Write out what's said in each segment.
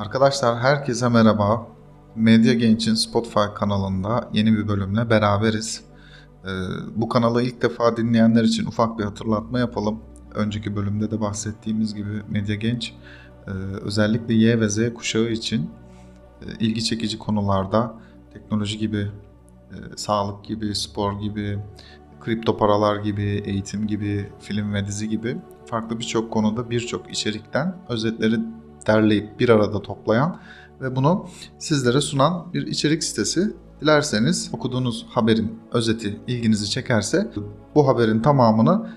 Arkadaşlar herkese merhaba. Medya Genç'in Spotify kanalında yeni bir bölümle beraberiz. Ee, bu kanalı ilk defa dinleyenler için ufak bir hatırlatma yapalım. Önceki bölümde de bahsettiğimiz gibi Medya Genç e, özellikle Y ve Z kuşağı için e, ilgi çekici konularda teknoloji gibi, e, sağlık gibi, spor gibi, kripto paralar gibi, eğitim gibi, film ve dizi gibi farklı birçok konuda birçok içerikten özetleri derleyip bir arada toplayan ve bunu sizlere sunan bir içerik sitesi. Dilerseniz okuduğunuz haberin özeti ilginizi çekerse bu haberin tamamını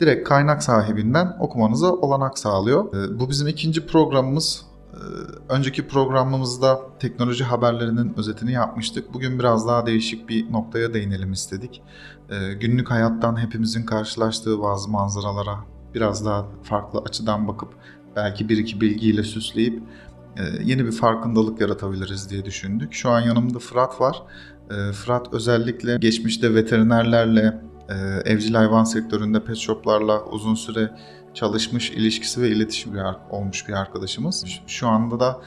direkt kaynak sahibinden okumanıza olanak sağlıyor. Ee, Bu bizim ikinci programımız. Ee, Önceki programımızda teknoloji haberlerinin özetini yapmıştık. Bugün biraz daha değişik bir noktaya değinelim istedik. Ee, Günlük hayattan hepimizin karşılaştığı bazı manzaralara biraz daha farklı açıdan bakıp belki bir iki bilgiyle süsleyip e, yeni bir farkındalık yaratabiliriz diye düşündük. Şu an yanımda Fırat var. E, Fırat özellikle geçmişte veterinerlerle, e, evcil hayvan sektöründe pet shoplarla uzun süre çalışmış, ilişkisi ve iletişim olmuş bir arkadaşımız. Şu- anda da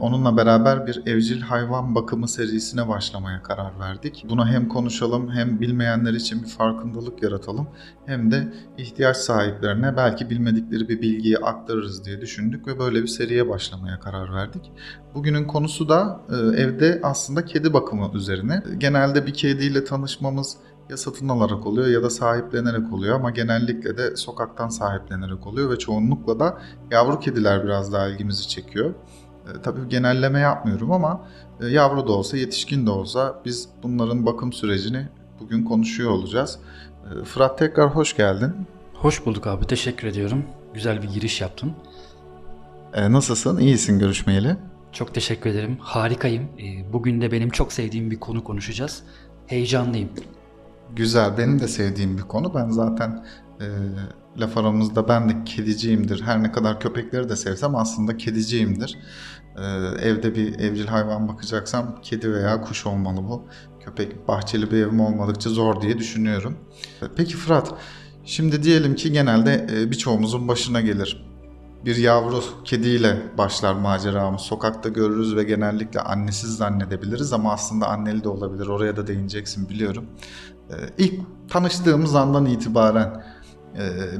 onunla beraber bir evcil hayvan bakımı serisine başlamaya karar verdik. Buna hem konuşalım hem bilmeyenler için bir farkındalık yaratalım hem de ihtiyaç sahiplerine belki bilmedikleri bir bilgiyi aktarırız diye düşündük ve böyle bir seriye başlamaya karar verdik. Bugünün konusu da e, evde aslında kedi bakımı üzerine. Genelde bir kediyle tanışmamız ya satın alarak oluyor ya da sahiplenerek oluyor ama genellikle de sokaktan sahiplenerek oluyor ve çoğunlukla da yavru kediler biraz daha ilgimizi çekiyor. E, tabii genelleme yapmıyorum ama e, yavru da olsa yetişkin de olsa biz bunların bakım sürecini bugün konuşuyor olacağız. E, Fırat tekrar hoş geldin. Hoş bulduk abi. Teşekkür ediyorum. Güzel bir giriş yaptın. E, nasılsın? İyisin görüşmeyeli. Çok teşekkür ederim. Harikayım. Bugün de benim çok sevdiğim bir konu konuşacağız. Heyecanlıyım. Güzel, benim de sevdiğim bir konu. Ben zaten e, laf aramızda ben de kediciyimdir. Her ne kadar köpekleri de sevsem aslında kediciyimdir. E, evde bir evcil hayvan bakacaksam kedi veya kuş olmalı bu. Köpek, bahçeli bir evim olmadıkça zor diye düşünüyorum. Peki Fırat, şimdi diyelim ki genelde e, birçoğumuzun başına gelir. Bir yavru kediyle başlar maceramız. Sokakta görürüz ve genellikle annesiz zannedebiliriz ama aslında anneli de olabilir. Oraya da değineceksin biliyorum. Ee, İlk tanıştığımız andan itibaren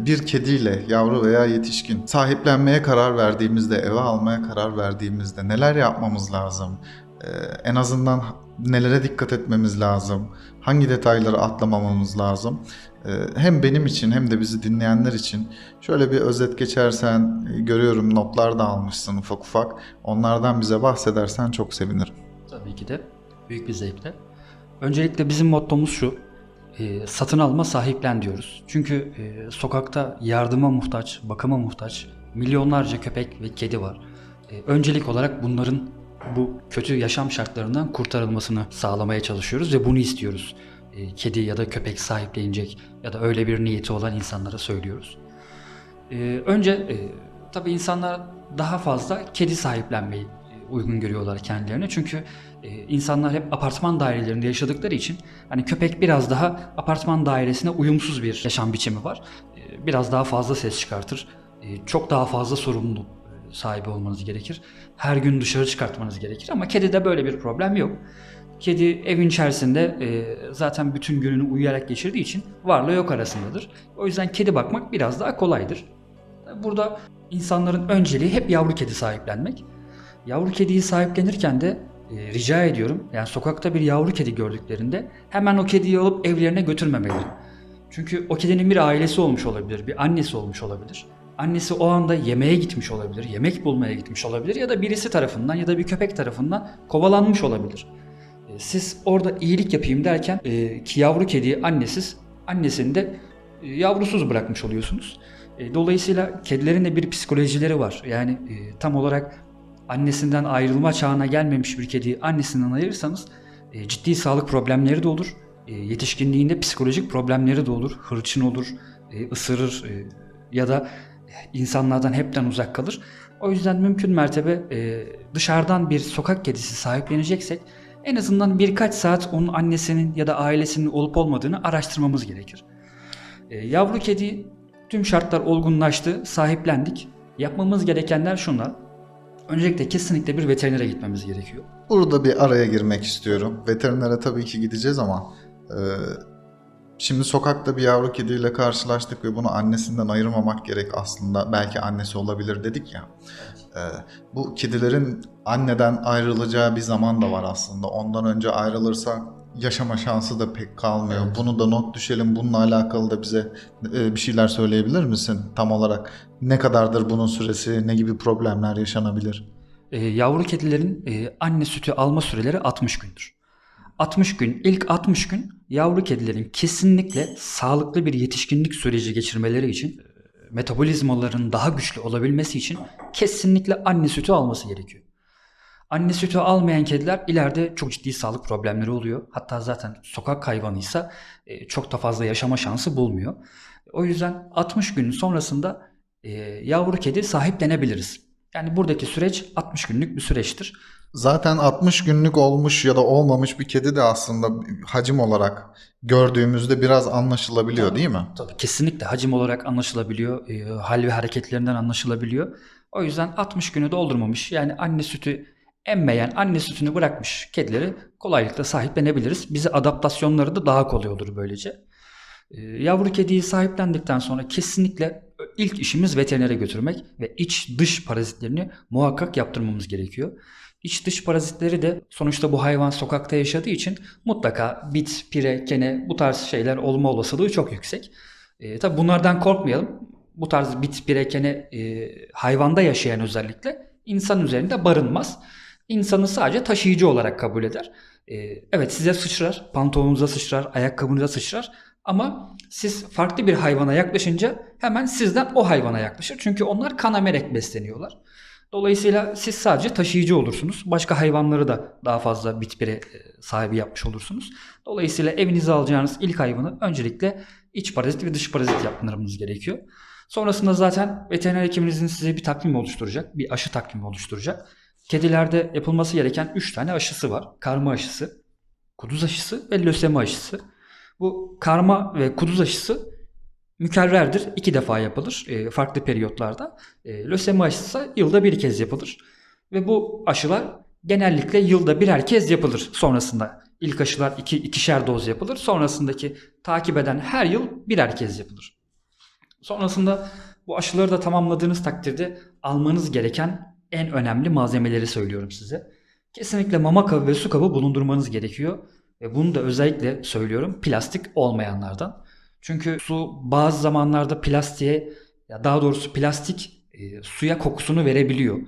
bir kediyle yavru veya yetişkin sahiplenmeye karar verdiğimizde, eve almaya karar verdiğimizde neler yapmamız lazım? Ee, En azından nelere dikkat etmemiz lazım? Hangi detayları atlamamamız lazım? Ee, Hem benim için hem de bizi dinleyenler için şöyle bir özet geçersen, e, görüyorum notlar da almışsın ufak ufak. Onlardan bize bahsedersen çok sevinirim. Tabii ki de. Büyük bir zevkle. Öncelikle bizim mottomuz şu. E, satın alma sahiplen diyoruz. Çünkü e, sokakta yardıma muhtaç, bakıma muhtaç milyonlarca köpek ve kedi var. E, öncelik olarak bunların bu kötü yaşam şartlarından kurtarılmasını sağlamaya çalışıyoruz ve bunu istiyoruz. Kedi ya da köpek sahiplenecek ya da öyle bir niyeti olan insanlara söylüyoruz. Önce tabii insanlar daha fazla kedi sahiplenmeyi uygun görüyorlar kendilerine. Çünkü e, insanlar hep apartman dairelerinde yaşadıkları için hani köpek biraz daha apartman dairesine uyumsuz bir yaşam biçimi var. E, biraz daha fazla ses çıkartır. E, çok daha fazla sorumluluk e, sahibi olmanız gerekir. Her gün dışarı çıkartmanız gerekir ama kedide böyle bir problem yok. Kedi evin içerisinde e, zaten bütün gününü uyuyarak geçirdiği için varlığı yok arasındadır. O yüzden kedi bakmak biraz daha kolaydır. Burada insanların önceliği hep yavru kedi sahiplenmek. Yavru kediyi sahiplenirken de e, rica ediyorum yani sokakta bir yavru kedi gördüklerinde hemen o kediyi alıp evlerine götürmemeleri. Çünkü o kedinin bir ailesi olmuş olabilir, bir annesi olmuş olabilir. Annesi o anda yemeğe gitmiş olabilir, yemek bulmaya gitmiş olabilir ya da birisi tarafından ya da bir köpek tarafından kovalanmış olabilir. E, Siz orada iyilik yapayım derken e, ki yavru kediyi annesiz, annesini de e, yavrusuz bırakmış oluyorsunuz. E, Dolayısıyla kedilerin de bir psikolojileri var. Yani e, tam olarak annesinden ayrılma çağına gelmemiş bir kediyi annesinden ayırırsanız e, ciddi sağlık problemleri de olur. E, Yetişkinliğinde psikolojik problemleri de olur. Hırçın olur, e, ısırır e, ya da insanlardan hepten uzak kalır. O yüzden mümkün mertebe e, dışarıdan bir sokak kedisi sahipleneceksek en azından birkaç saat onun annesinin ya da ailesinin olup olmadığını araştırmamız gerekir. E, yavru kedi tüm şartlar olgunlaştı, sahiplendik. Yapmamız gerekenler şunlar. Öncelikle kesinlikle bir veterinere gitmemiz gerekiyor. Burada bir araya girmek istiyorum. Veterinere tabii ki gideceğiz ama e, şimdi sokakta bir yavru kediyle karşılaştık ve bunu annesinden ayırmamak gerek aslında. Belki annesi olabilir dedik ya. E, bu kedilerin anneden ayrılacağı bir zaman da var aslında. Ondan önce ayrılırsa yaşama şansı da pek kalmıyor. Evet. Bunu da not düşelim. Bununla alakalı da bize e, bir şeyler söyleyebilir misin tam olarak? Ne kadardır bunun süresi? Ne gibi problemler yaşanabilir? Ee, yavru kedilerin e, anne sütü alma süreleri 60 gündür. 60 gün, ilk 60 gün yavru kedilerin kesinlikle sağlıklı bir yetişkinlik süreci geçirmeleri için e, metabolizmaların daha güçlü olabilmesi için kesinlikle anne sütü alması gerekiyor. Anne sütü almayan kediler ileride çok ciddi sağlık problemleri oluyor. Hatta zaten sokak hayvanıysa e, çok da fazla yaşama şansı bulmuyor. O yüzden 60 gün sonrasında e, yavru kedi sahiplenebiliriz. Yani buradaki süreç 60 günlük bir süreçtir. Zaten 60 günlük olmuş ya da olmamış bir kedi de aslında hacim olarak gördüğümüzde biraz anlaşılabiliyor değil mi? Tabii kesinlikle hacim olarak anlaşılabiliyor, e, hal ve hareketlerinden anlaşılabiliyor. O yüzden 60 günü doldurmamış yani anne sütü emmeyen, anne sütünü bırakmış kedileri kolaylıkla sahiplenebiliriz. Bize adaptasyonları da daha kolay olur böylece. E, yavru kediyi sahiplendikten sonra kesinlikle ilk işimiz veterinere götürmek ve iç dış parazitlerini muhakkak yaptırmamız gerekiyor. İç dış parazitleri de sonuçta bu hayvan sokakta yaşadığı için mutlaka bit, pire, kene bu tarz şeyler olma olasılığı çok yüksek. E, tabi bunlardan korkmayalım. Bu tarz bit, pire, kene e, hayvanda yaşayan özellikle insan üzerinde barınmaz. İnsanı sadece taşıyıcı olarak kabul eder. E, evet size sıçrar, pantolonunuza sıçrar, ayakkabınıza sıçrar ama siz farklı bir hayvana yaklaşınca hemen sizden o hayvana yaklaşır. Çünkü onlar kan emerek besleniyorlar. Dolayısıyla siz sadece taşıyıcı olursunuz. Başka hayvanları da daha fazla bitpire e, sahibi yapmış olursunuz. Dolayısıyla evinize alacağınız ilk hayvanı öncelikle iç parazit ve dış parazit yaptırmanız gerekiyor. Sonrasında zaten veteriner hekiminizin size bir takvim oluşturacak. Bir aşı takvimi oluşturacak. Kedilerde yapılması gereken 3 tane aşısı var. Karma aşısı, kuduz aşısı ve lösemi aşısı. Bu karma ve kuduz aşısı mükerrerdir. iki defa yapılır e, farklı periyotlarda. E, lösemi aşısı ise yılda bir kez yapılır. Ve bu aşılar genellikle yılda birer kez yapılır sonrasında. İlk aşılar iki, ikişer doz yapılır. Sonrasındaki takip eden her yıl birer kez yapılır. Sonrasında bu aşıları da tamamladığınız takdirde almanız gereken en önemli malzemeleri söylüyorum size. Kesinlikle mama kabı ve su kabı bulundurmanız gerekiyor. Ve bunu da özellikle söylüyorum plastik olmayanlardan. Çünkü su bazı zamanlarda plastiğe daha doğrusu plastik e, suya kokusunu verebiliyor.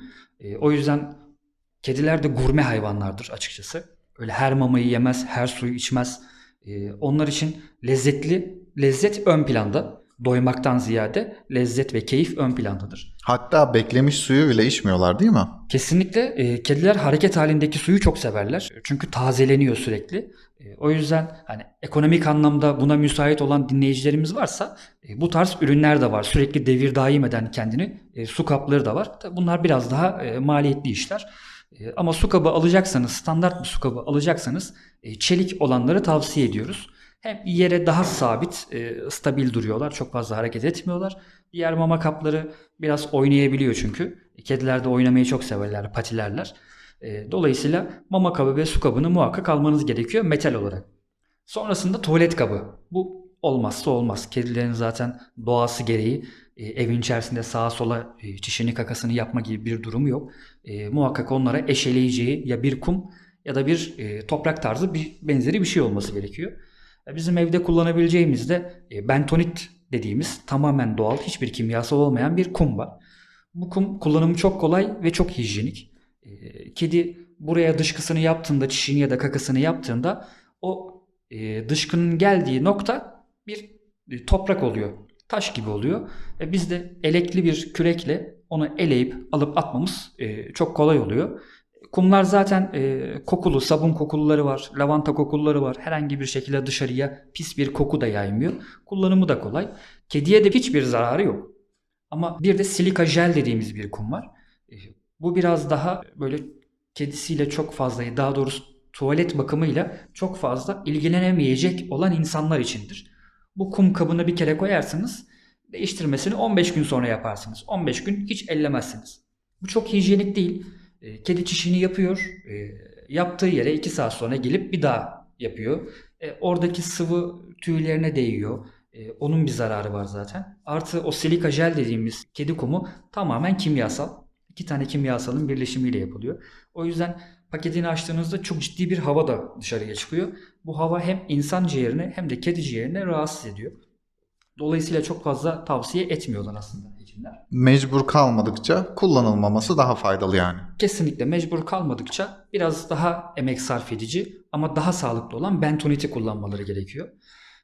E, o yüzden kediler de gurme hayvanlardır açıkçası. Öyle her mamayı yemez, her suyu içmez. E, onlar için lezzetli, lezzet ön planda. Doymaktan ziyade lezzet ve keyif ön plandadır. Hatta beklemiş suyu bile içmiyorlar değil mi? Kesinlikle e, kediler hareket halindeki suyu çok severler. Çünkü tazeleniyor sürekli. E, o yüzden hani ekonomik anlamda buna müsait olan dinleyicilerimiz varsa e, bu tarz ürünler de var. Sürekli devir daim eden kendini e, su kapları da var. Tabii bunlar biraz daha e, maliyetli işler. E, ama su kabı alacaksanız, standart bir su kabı alacaksanız e, çelik olanları tavsiye ediyoruz. Hem yere daha sabit, e, stabil duruyorlar. Çok fazla hareket etmiyorlar. Diğer mama kapları biraz oynayabiliyor çünkü. Kediler de oynamayı çok severler, patilerler. E, dolayısıyla mama kabı ve su kabını muhakkak almanız gerekiyor metal olarak. Sonrasında tuvalet kabı. Bu olmazsa olmaz. Kedilerin zaten doğası gereği e, evin içerisinde sağa sola çişini kakasını yapma gibi bir durumu yok. Muhakkak onlara eşeleyeceği ya bir kum ya da bir toprak tarzı bir benzeri bir şey olması gerekiyor. E, Bizim evde kullanabileceğimiz de e, bentonit dediğimiz tamamen doğal, hiçbir kimyasal olmayan bir kum var. Bu kum kullanımı çok kolay ve çok hijyenik. E, Kedi buraya dışkısını yaptığında, çişini ya da kakasını yaptığında o dışkının geldiği nokta bir toprak oluyor. Taş gibi oluyor. E, biz de elekli bir kürekle onu eleyip alıp atmamız çok kolay oluyor. Kumlar zaten e, kokulu, sabun kokuları var, lavanta kokuları var. Herhangi bir şekilde dışarıya pis bir koku da yaymıyor. Kullanımı da kolay. Kediye de hiçbir zararı yok. Ama bir de silika jel dediğimiz bir kum var. E, bu biraz daha böyle kedisiyle çok fazla, daha doğrusu tuvalet bakımıyla çok fazla ilgilenemeyecek olan insanlar içindir. Bu kum kabını bir kere koyarsınız, değiştirmesini 15 gün sonra yaparsınız. 15 gün hiç ellemezsiniz. Bu çok hijyenik değil. E, kedi çişini yapıyor. E, yaptığı yere 2 saat sonra gelip bir daha yapıyor. E, oradaki sıvı tüylerine değiyor. Onun bir zararı var zaten. Artı o silika jel dediğimiz kedi kumu tamamen kimyasal. İki tane kimyasalın birleşimiyle yapılıyor. O yüzden paketini açtığınızda çok ciddi bir hava da dışarıya çıkıyor. Bu hava hem insan ciğerini hem de kedi ciğerini rahatsız ediyor. Dolayısıyla çok fazla tavsiye etmiyorlar aslında hekimler. Mecbur kalmadıkça kullanılmaması daha faydalı yani. Kesinlikle mecbur kalmadıkça biraz daha emek sarf edici ama daha sağlıklı olan bentoniti kullanmaları gerekiyor.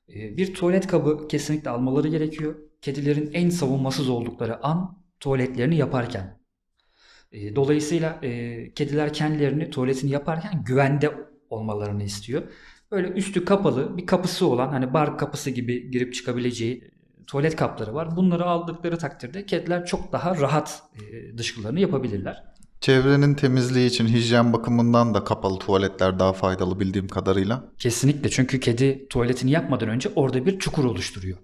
Ee, Bir tuvalet kabı kesinlikle almaları gerekiyor. Kedilerin en savunmasız oldukları an tuvaletlerini yaparken. Ee, Dolayısıyla e, kediler kendilerini tuvaletini yaparken güvende olmalarını istiyor. Böyle üstü kapalı bir kapısı olan hani bar kapısı gibi girip çıkabileceği tuvalet kapları var. Bunları aldıkları takdirde kediler çok daha rahat e, dışkılarını yapabilirler. Çevrenin temizliği için hijyen bakımından da kapalı tuvaletler daha faydalı bildiğim kadarıyla. Kesinlikle çünkü kedi tuvaletini yapmadan önce orada bir çukur oluşturuyor.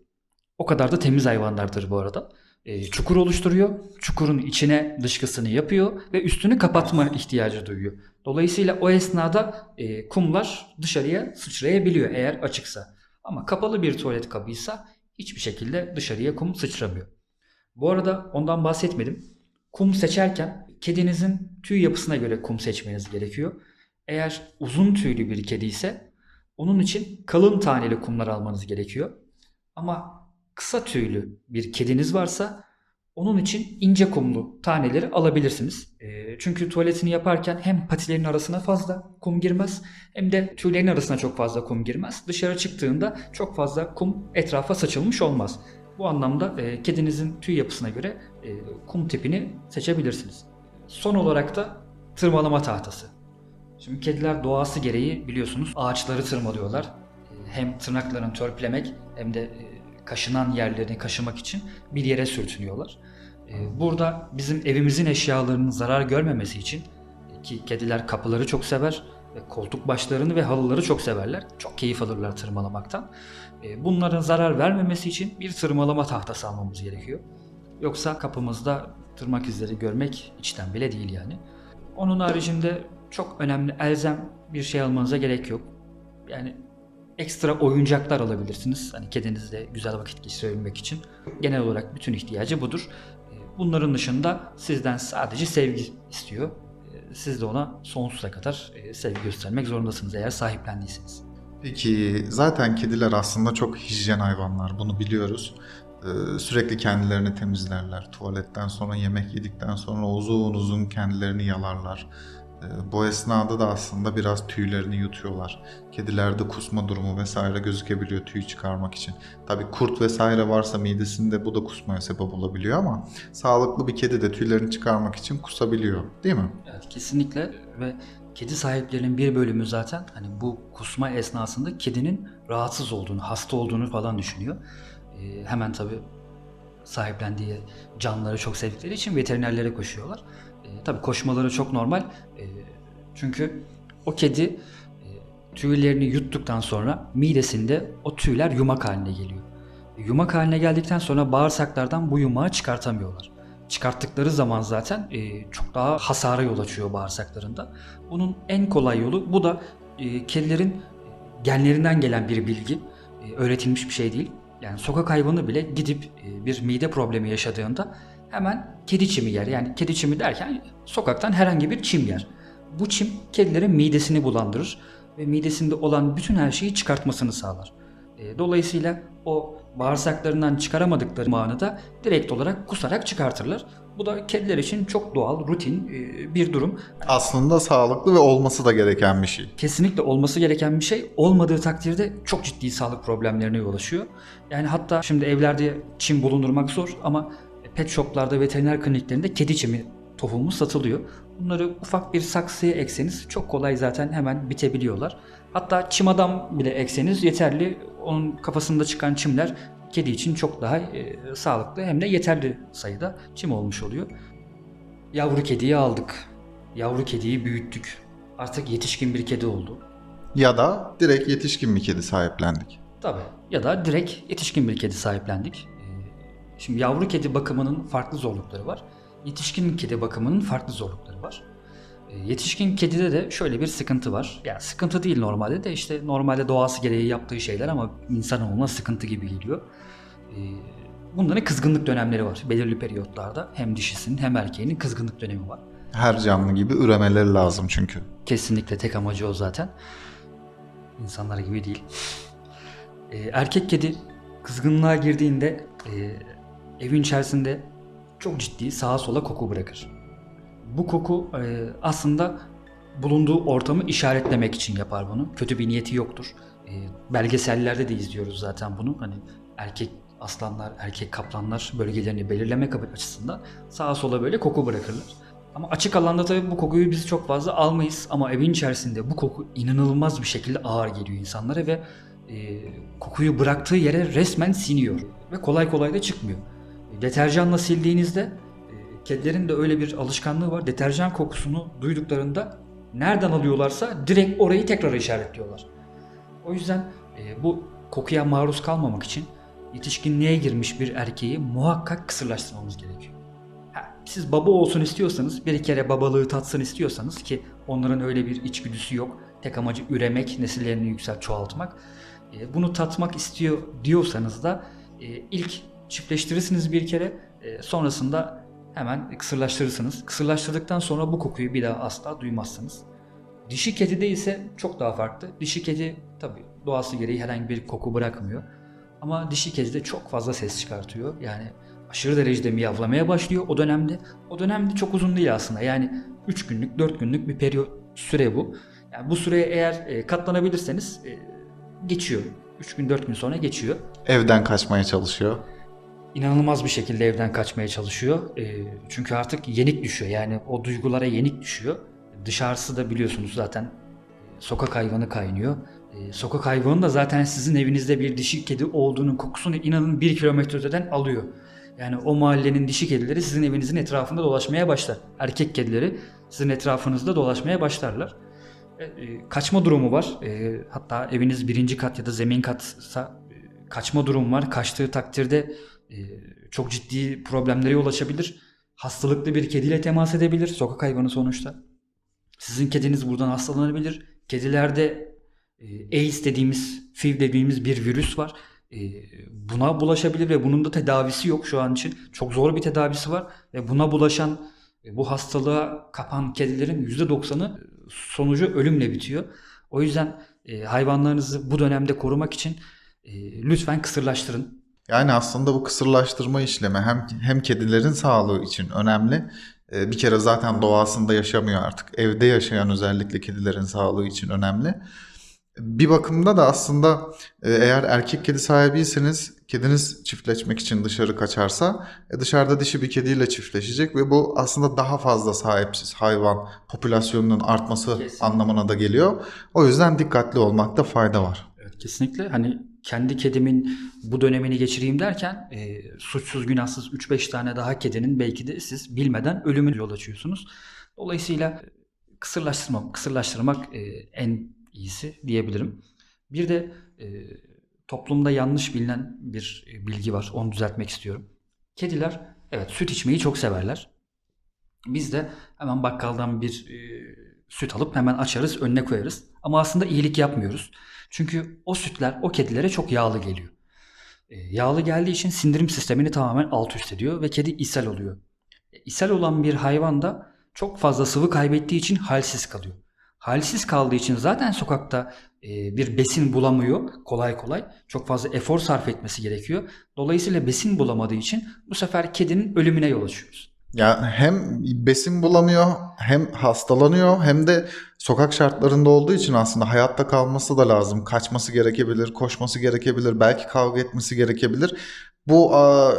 O kadar da temiz hayvanlardır bu arada. E, çukur oluşturuyor, çukurun içine dışkısını yapıyor ve üstünü kapatma ihtiyacı duyuyor. Dolayısıyla o esnada e, kumlar dışarıya sıçrayabiliyor eğer açıksa. Ama kapalı bir tuvalet kabıysa hiçbir şekilde dışarıya kum sıçramıyor. Bu arada ondan bahsetmedim. Kum seçerken kedinizin tüy yapısına göre kum seçmeniz gerekiyor. Eğer uzun tüylü bir kedi ise onun için kalın taneli kumlar almanız gerekiyor. Ama kısa tüylü bir kediniz varsa onun için ince kumlu taneleri alabilirsiniz. Ee, çünkü tuvaletini yaparken hem patilerin arasına fazla kum girmez hem de tüylerin arasına çok fazla kum girmez. Dışarı çıktığında çok fazla kum etrafa saçılmış olmaz. Bu anlamda e, kedinizin tüy yapısına göre e, kum tipini seçebilirsiniz. Son olarak da tırmalama tahtası. Şimdi kediler doğası gereği biliyorsunuz ağaçları tırmalıyorlar. E, Hem tırnaklarını törpülemek hem de kaşınan yerlerini kaşımak için bir yere sürtünüyorlar. E, Burada bizim evimizin eşyalarının zarar görmemesi için e, ki kediler kapıları çok sever ve koltuk başlarını ve halıları çok severler. Çok keyif alırlar tırmalamaktan. E, Bunların zarar vermemesi için bir tırmalama tahtası almamız gerekiyor. Yoksa kapımızda tırmak izleri görmek içten bile değil yani. Onun haricinde çok önemli elzem bir şey almanıza gerek yok. Yani ekstra oyuncaklar alabilirsiniz. Hani kedinizle güzel vakit geçirebilmek için. Genel olarak bütün ihtiyacı budur. E, Bunların dışında sizden sadece sevgi istiyor. E, Siz de ona sonsuza kadar e, sevgi göstermek zorundasınız eğer sahiplendiyseniz. Peki zaten kediler aslında çok hijyen hayvanlar bunu biliyoruz. Ee, sürekli kendilerini temizlerler. Tuvaletten sonra yemek yedikten sonra uzun uzun kendilerini yalarlar. Ee, bu esnada da aslında biraz tüylerini yutuyorlar. Kedilerde kusma durumu vesaire gözükebiliyor tüy çıkarmak için. Tabii kurt vesaire varsa midesinde bu da kusmaya sebep olabiliyor ama sağlıklı bir kedi de tüylerini çıkarmak için kusabiliyor değil mi? Evet kesinlikle ve kedi sahiplerinin bir bölümü zaten hani bu kusma esnasında kedinin rahatsız olduğunu, hasta olduğunu falan düşünüyor. Ee, hemen tabii sahiplendiği canlıları çok sevdikleri için veterinerlere koşuyorlar. Tabii koşmaları çok normal. Ee, çünkü o kedi e, tüylerini yuttuktan sonra midesinde o tüyler yumak haline geliyor. Yumak haline geldikten sonra bağırsaklardan bu yumağı çıkartamıyorlar. Çıkarttıkları zaman zaten e, çok daha hasara yol açıyor bağırsaklarında. Bunun en kolay yolu bu da e, kedilerin genlerinden gelen bir bilgi. E, öğretilmiş bir şey değil. Yani sokak hayvanı bile gidip e, bir mide problemi yaşadığında hemen kedi çimi yer. Yani kedi çimi derken sokaktan herhangi bir çim yer. Bu çim kedilerin midesini bulandırır ve midesinde olan bütün her şeyi çıkartmasını sağlar. E, Dolayısıyla o bağırsaklarından çıkaramadıkları mağını da direkt olarak kusarak çıkartırlar. Bu da kediler için çok doğal, rutin e, bir durum. Aslında sağlıklı ve olması da gereken bir şey. Kesinlikle olması gereken bir şey. Olmadığı takdirde çok ciddi sağlık problemlerine yol açıyor. Yani hatta şimdi evlerde çim bulundurmak zor ama pet shoplarda, veteriner kliniklerinde kedi çimi tohumu satılıyor. Bunları ufak bir saksıya ekseniz çok kolay zaten hemen bitebiliyorlar. Hatta çim adam bile ekseniz yeterli. Onun kafasında çıkan çimler kedi için çok daha e, sağlıklı hem de yeterli sayıda çim olmuş oluyor. Yavru kediyi aldık. Yavru kediyi büyüttük. Artık yetişkin bir kedi oldu. Ya da direkt yetişkin bir kedi sahiplendik. Tabii. Ya da direkt yetişkin bir kedi sahiplendik. Ee, Şimdi yavru kedi bakımının farklı zorlukları var. yetişkin kedi bakımının farklı zorlukları var. E, Yetişkin kedide de şöyle bir sıkıntı var. Yani sıkıntı değil normalde de işte normalde doğası gereği yaptığı şeyler ama insanoğluna sıkıntı gibi geliyor. E, Bunların kızgınlık dönemleri var belirli periyotlarda. Hem dişisinin hem erkeğinin kızgınlık dönemi var. Her canlı gibi üremeleri lazım çünkü. Kesinlikle tek amacı o zaten. İnsanlar gibi değil. Ee, erkek kedi kızgınlığa girdiğinde e, evin içerisinde çok ciddi sağa sola koku bırakır. Bu koku e, aslında bulunduğu ortamı işaretlemek için yapar bunu. Kötü bir niyeti yoktur. E, belgesellerde de izliyoruz zaten bunu. Hani erkek aslanlar, erkek kaplanlar bölgelerini belirlemek açısından sağa sola böyle koku bırakırlar. Ama açık alanda tabii bu kokuyu biz çok fazla almayız ama evin içerisinde bu koku inanılmaz bir şekilde ağır geliyor insanlara ve e, kokuyu bıraktığı yere resmen siniyor ve kolay kolay da çıkmıyor. Deterjanla sildiğinizde e, kedilerin de öyle bir alışkanlığı var. Deterjan kokusunu duyduklarında nereden alıyorlarsa direkt orayı tekrar işaretliyorlar. O yüzden e, bu kokuya maruz kalmamak için yetişkinliğe girmiş bir erkeği muhakkak kısırlaştırmamız gerekiyor. Siz baba olsun istiyorsanız, bir kere babalığı tatsın istiyorsanız ki onların öyle bir içgüdüsü yok. Tek amacı üremek, nesillerini yükselt, çoğaltmak. E, bunu tatmak istiyor diyorsanız da ilk çiftleştirirsiniz bir kere, e, sonrasında hemen kısırlaştırırsınız. Kısırlaştırdıktan sonra bu kokuyu bir daha asla duymazsınız. Dişi kedide ise çok daha farklı. Dişi kedi tabii doğası gereği herhangi bir koku bırakmıyor. Ama dişi kedi de çok fazla ses çıkartıyor. Yani aşırı derecede miyavlamaya başlıyor o dönemde. O dönemde çok uzun değil aslında. Yani 3 günlük, 4 günlük bir periyot süre bu. Yani bu süreye eğer e, katlanabilirseniz e, geçiyor. 3 gün 4 gün sonra geçiyor. Evden kaçmaya çalışıyor. İnanılmaz bir şekilde evden kaçmaya çalışıyor. E, çünkü artık yenik düşüyor. Yani o duygulara yenik düşüyor. Dışarısı da biliyorsunuz zaten e, sokak hayvanı kaynıyor. E, sokak hayvanı da zaten sizin evinizde bir dişi kedi olduğunun kokusunu inanın bir kilometre öteden alıyor. Yani o mahallenin dişi kedileri sizin evinizin etrafında dolaşmaya başlar. Erkek kedileri sizin etrafınızda dolaşmaya başlarlar. E, e, kaçma durumu var. Hatta eviniz birinci kat ya da zemin katsa kaçma durumu var. Kaçtığı takdirde çok ciddi problemlere yol açabilir. Hastalıklı bir kediyle temas edebilir. Sokak hayvanı sonuçta. Sizin kediniz buradan hastalanabilir. Kedilerde e, AIDS dediğimiz, FIV dediğimiz bir virüs var. E, buna bulaşabilir ve bunun da tedavisi yok şu an için. Çok zor bir tedavisi var ve buna bulaşan e, bu hastalığa kapan kedilerin %90'ı sonucu ölümle bitiyor. O yüzden e, hayvanlarınızı bu dönemde korumak için e, lütfen kısırlaştırın. Yani aslında bu kısırlaştırma işlemi hem hem kedilerin sağlığı için önemli. Ee, Bir kere zaten doğasında yaşamıyor artık. Evde yaşayan özellikle kedilerin sağlığı için önemli. Bir bakımda da aslında e, eğer erkek kedi sahibiyseniz kediniz çiftleşmek için dışarı kaçarsa e, dışarıda dişi bir kediyle çiftleşecek ve bu aslında daha fazla sahipsiz hayvan popülasyonunun artması Kesinlikle. anlamına da geliyor. O yüzden dikkatli olmakta fayda var. Evet, kesinlikle. Hani kendi kedimin bu dönemini geçireyim derken e, suçsuz günahsız 3-5 tane daha kedinin belki de siz bilmeden ölümüne yol açıyorsunuz. Dolayısıyla e, kısırlaştırmak, kısırlaştırmak e, en iyisi diyebilirim. Bir de e, toplumda yanlış bilinen bir e, bilgi var. Onu düzeltmek istiyorum. Kediler evet süt içmeyi çok severler. Biz de hemen bakkaldan bir e, süt alıp hemen açarız, önüne koyarız. Ama aslında iyilik yapmıyoruz. Çünkü o sütler o kedilere çok yağlı geliyor. E, yağlı geldiği için sindirim sistemini tamamen alt üst ediyor ve kedi ishal oluyor. E, ishal olan bir hayvan da çok fazla sıvı kaybettiği için halsiz kalıyor. Halsiz kaldığı için zaten sokakta e, bir besin bulamıyor kolay kolay. Çok fazla efor sarf etmesi gerekiyor. Dolayısıyla besin bulamadığı için bu sefer kedinin ölümüne yol açıyoruz. Ya hem besin bulamıyor, hem hastalanıyor, hem de sokak şartlarında olduğu için aslında hayatta kalması da lazım. Kaçması gerekebilir, koşması gerekebilir, belki kavga etmesi gerekebilir. Bu a,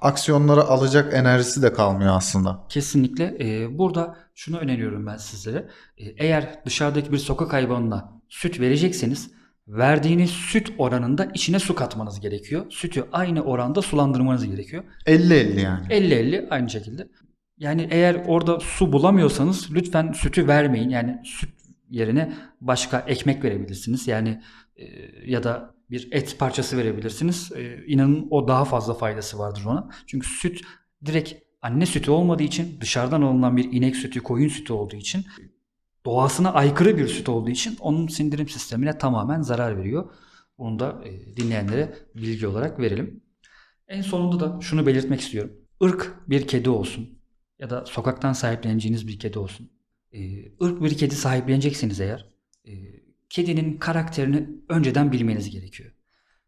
aksiyonları alacak enerjisi de kalmıyor aslında. Kesinlikle. Ee, burada şunu öneriyorum ben sizlere. Ee, eğer dışarıdaki bir sokak hayvanına süt verecekseniz verdiğiniz süt oranında içine su katmanız gerekiyor. Sütü aynı oranda sulandırmanız gerekiyor. 50-50 yani. 50-50 aynı şekilde. Yani eğer orada su bulamıyorsanız lütfen sütü vermeyin. Yani süt yerine başka ekmek verebilirsiniz. Yani e, ya da bir et parçası verebilirsiniz. E, inanın o daha fazla faydası vardır ona. Çünkü süt direkt anne sütü olmadığı için dışarıdan alınan bir inek sütü, koyun sütü olduğu için doğasına aykırı bir süt olduğu için onun sindirim sistemine tamamen zarar veriyor. Bunu da e, dinleyenlere bilgi olarak verelim. En sonunda da şunu belirtmek istiyorum. Irk bir kedi olsun ya da sokaktan sahipleneceğiniz bir kedi olsun. Ee, ırk bir kedi sahipleneceksiniz eğer. e, kedinin karakterini önceden bilmeniz gerekiyor.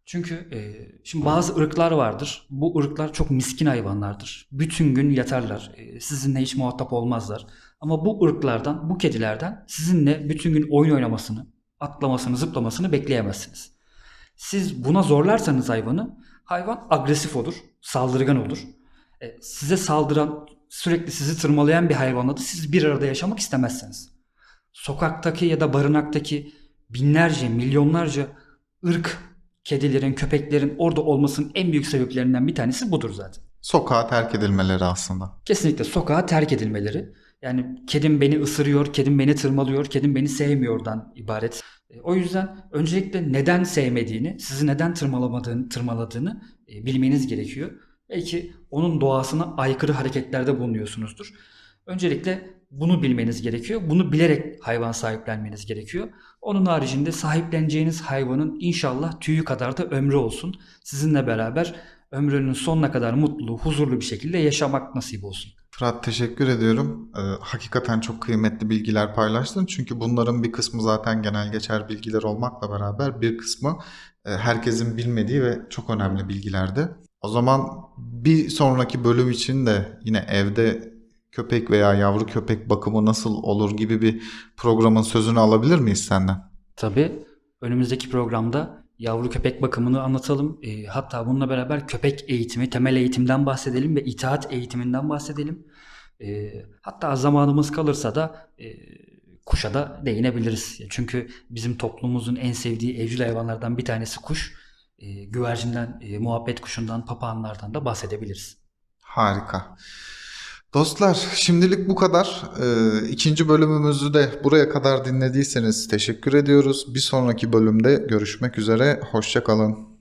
Çünkü e, şimdi bazı ırklar vardır. Bu ırklar çok miskin hayvanlardır. Bütün gün yatarlar. E, sizinle hiç muhatap olmazlar. Ama bu ırklardan, bu kedilerden sizinle bütün gün oyun oynamasını, atlamasını, zıplamasını bekleyemezsiniz. Siz buna zorlarsanız hayvanı, hayvan agresif olur, saldırgan olur. E, size saldıran, sürekli sizi tırmalayan bir hayvanla da siz bir arada yaşamak istemezsiniz. Sokaktaki ya da barınaktaki binlerce, milyonlarca ırk kedilerin, köpeklerin orada olmasının en büyük sebeplerinden bir tanesi budur zaten. Sokağa terk edilmeleri aslında. Kesinlikle sokağa terk edilmeleri. Yani kedim beni ısırıyor, kedim beni tırmalıyor, kedim beni sevmiyordan ibaret. E, O yüzden öncelikle neden sevmediğini, sizi neden tırmalamadığını, tırmaladığını e, bilmeniz gerekiyor. Belki onun doğasına aykırı hareketlerde bulunuyorsunuzdur. Öncelikle bunu bilmeniz gerekiyor. Bunu bilerek hayvan sahiplenmeniz gerekiyor. Onun haricinde sahipleneceğiniz hayvanın inşallah tüyü kadar da ömrü olsun. Sizinle beraber ömrünün sonuna kadar mutlu, huzurlu bir şekilde yaşamak nasip olsun. Fırat teşekkür ediyorum. Ee, hakikaten çok kıymetli bilgiler paylaştın. Çünkü bunların bir kısmı zaten genel geçer bilgiler olmakla beraber bir kısmı e, herkesin bilmediği ve çok önemli bilgilerdi. O zaman bir sonraki bölüm için de yine evde köpek veya yavru köpek bakımı nasıl olur gibi bir programın sözünü alabilir miyiz senden? Tabii önümüzdeki programda yavru köpek bakımını anlatalım. E, hatta bununla beraber köpek eğitimi, temel eğitimden bahsedelim ve itaat eğitiminden bahsedelim. E, hatta zamanımız kalırsa da e, kuşa da değinebiliriz. Çünkü bizim toplumumuzun en sevdiği evcil hayvanlardan bir tanesi kuş. E, güvercinden, e, muhabbet kuşundan, papağanlardan da bahsedebiliriz. Harika. Dostlar şimdilik bu kadar. Ee, ikinci bölümümüzü de buraya kadar dinlediyseniz teşekkür ediyoruz. Bir sonraki bölümde görüşmek üzere. Hoşça kalın.